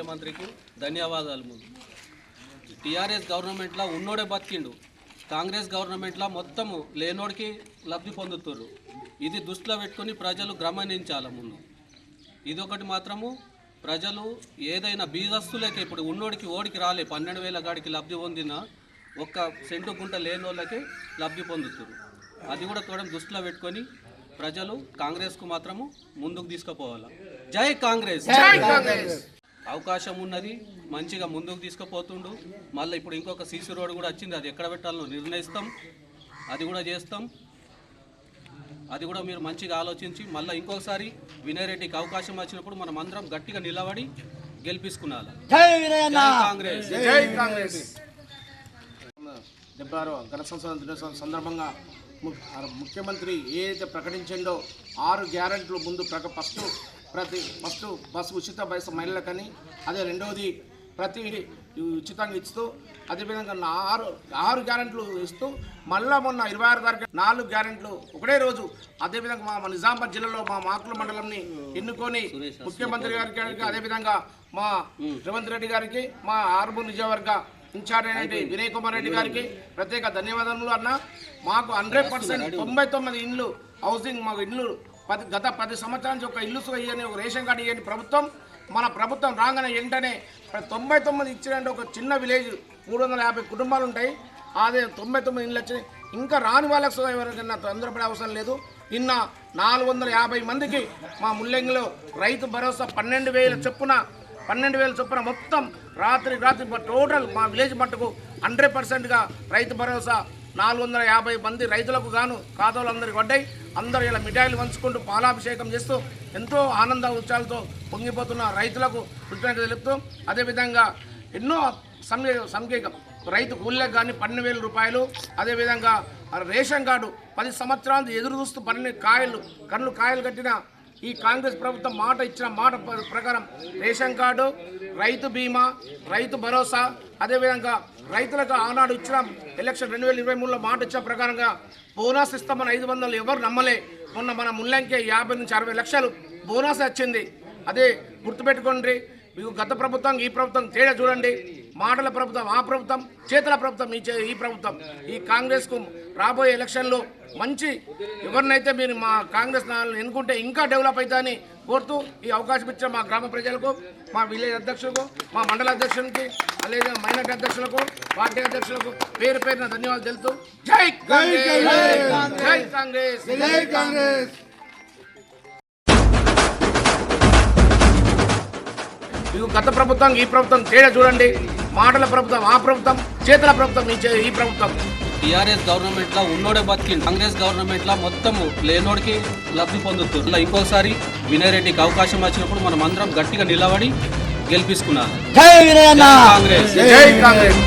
ముఖ్యమంత్రికి ధన్యవాదాలు. ముందు టీఆర్ఎస్ గవర్నమెంట్లో ఉన్నోడే బతికిండు. కాంగ్రెస్ గవర్నమెంట్లో మొత్తము లేనోడికి లబ్ధి పొందుతుర్రు. ఇది దృష్టిలో పెట్టుకొని ప్రజలు గమనించాల ముందు. ఇదొకటి మాత్రము ప్రజలు ఏదైనా బీదస్తులకి ఇప్పుడు ఉన్నోడికి ఓడికి రాలే పన్నెండు వేల గాడికి లబ్ధి పొందిన ఒక్క సెంటు గుంట లేని వాళ్ళకి లబ్ధి పొందుతురు అది కూడా చూడడం దృష్టిలో పెట్టుకొని ప్రజలు కాంగ్రెస్కు మాత్రము ముందుకు తీసుకుపోవాలి. జై కాంగ్రెస్! అవకాశం ఉన్నది. మంచిగా ముందుకు తీసుకుపోతుండు. మళ్ళీ ఇప్పుడు ఇంకొక సీసీ రోడ్ కూడా వచ్చింది. అది ఎక్కడ పెట్టాలో నిర్ణయిస్తాం. అది కూడా చేస్తాం. అది కూడా మీరు మంచిగా ఆలోచించి మళ్ళీ ఇంకొకసారి వినయ్ రెడ్డికి అవకాశం వచ్చినప్పుడు మనం అందరం గట్టిగా నిలబడి గెలిపించుకున్నాలి కాంగ్రెస్! డెబ్బై ఆరో దినోత్సవం సందర్భంగా ముఖ్యమంత్రి ఏదైతే ప్రకటించిండో ఆరు గ్యారెంట్లు ముందు ప్రక ఫస్ట్ ప్రతి ఫస్ట్ బస్సు ఉచిత బస్సు మహిళలకని అదే రెండవది ప్రతి ఉచితంగా ఇస్తూ అదేవిధంగా ఆరు ఆరు గ్యారెంట్లు ఇస్తూ మళ్ళా మొన్న ఇరవై ఆరు తారీఖు నాలుగు గ్యారెంట్లు ఒకటే రోజు అదేవిధంగా మా నిజామాబాద్ జిల్లాలో మా మాకుల మండలంని ఎన్నుకొని ముఖ్యమంత్రి గారికి అదేవిధంగా మా రేవంత్ రెడ్డి గారికి మా ఆర్మూర్ నియోజకవర్గ ఇన్ఛార్జ్ అయినటువంటి వినయ్ కుమార్ రెడ్డి గారికి ప్రత్యేక ధన్యవాదములు అన్న. మాకు హండ్రెడ్ పర్సెంట్ తొంభై తొమ్మిది ఇండ్లు హౌసింగ్ మాకు ఇల్లు పది గత పది సంవత్సరాల నుంచి ఒక ఇల్లు ఇవ్వని ఒక రేషన్ కార్డు ఇవ్వని ప్రభుత్వం మన ప్రభుత్వం రాగానే వెంటనే తొంభై తొమ్మిది ఇచ్చినట్టు ఒక చిన్న విలేజ్ మూడు వందల యాభై కుటుంబాలు ఉంటాయి. అదే తొంభై తొమ్మిది ఇళ్ళు వచ్చి ఇంకా రాని వాళ్ళకు ఎవరికైనా తొందరపడే అవసరం లేదు. నిన్న నాలుగు వందల యాభై మందికి మా ముల్లంగిలో రైతు భరోసా పన్నెండు వేల చొప్పున పన్నెండు వేల చొప్పున మొత్తం రాత్రి రాత్రి టోటల్ మా విలేజ్ మట్టుకు హండ్రెడ్ పర్సెంట్గా రైతు భరోసా నాలుగు వందల యాభై మంది రైతులకు గాను ఖాతాలు అందరికి పడ్డాయి అందరూ ఇలా మిఠాయిలు పంచుకుంటూ పాలాభిషేకం చేస్తూ ఎంతో ఆనంద ఉత్సాహాలతో పొంగిపోతున్న రైతులకు కృతజ్ఞత తెలుపుతూ అదేవిధంగా ఎన్నో సంఘ సంఘీకం రైతు కూలీలకు కానీ పన్నెండు వేల రూపాయలు అదేవిధంగా రేషన్ కార్డు పది సంవత్సరాలు ఎదురు చూస్తూ పన్నెండు కాయలు కళ్ళు కాయలు కట్టిన ఈ కాంగ్రెస్ ప్రభుత్వం మాట ఇచ్చిన మాట ప్ర- ప్రకారం రేషన్ కార్డు రైతు బీమా రైతు భరోసా అదేవిధంగా రైతులకు ఆనాడు ఇచ్చిన ఎలక్షన్ రెండు వేల ఇరవై మూడులో మాట ఇచ్చిన ప్రకారంగా బోనస్ ఇస్తామని ఐదు వందలు ఎవరు నమ్మలే. మొన్న మన ముల్లంకే యాభై నుంచి అరవై లక్షలు బోనస్ వచ్చింది. అదే గుర్తుపెట్టుకోండి. మీకు గత ప్రభుత్వం ఈ ప్రభుత్వం తేడా చూడండి. మాటల ప్రభుత్వం ఆ ప్రభుత్వం చేతుల ప్రభుత్వం ఈ ఈ ప్రభుత్వం. ఈ కాంగ్రెస్కు రాబోయే ఎలక్షన్లో మంచి ఎవరినైతే మీరు మా కాంగ్రెస్ నాయకులను ఎన్నుకుంటే ఇంకా డెవలప్ అవుతుందని కోరుతూ ఈ అవకాశం ఇచ్చిన మా గ్రామ ప్రజలకు మా విలేజ్ అధ్యక్షులకు మా మండల అధ్యక్షునికి అలాగే మైనార్టీ అధ్యక్షులకు పార్టీ అధ్యక్షులకు పేరు పేరున ధన్యవాదాలు తెలుపుతూ జై కాంగ్రెస్! జై కాంగ్రెస్! జై కాంగ్రెస్! మీకు గత ప్రభుత్వం ఈ ప్రభుత్వం తేడా చూడండి. మాటల ప్రభుత్వం ఆ ప్రభుత్వం చేతుల ప్రభుత్వం ఈ ప్రభుత్వం. టీఆర్ఎస్ గవర్నమెంట్లో ఉన్నోడే బతికిండు. కాంగ్రెస్ గవర్నమెంట్లో మొత్తము లేనోడికి లబ్ధి పొందుతురు మళ్ళీ ఇంకోసారి వినయ్ రెడ్డికి అవకాశం వచ్చినప్పుడు మనం అందరం గట్టిగా నిలబడి గెలిపించుకున్నాలి జై వినయన్న కాంగ్రెస్. జై కాంగ్రెస్.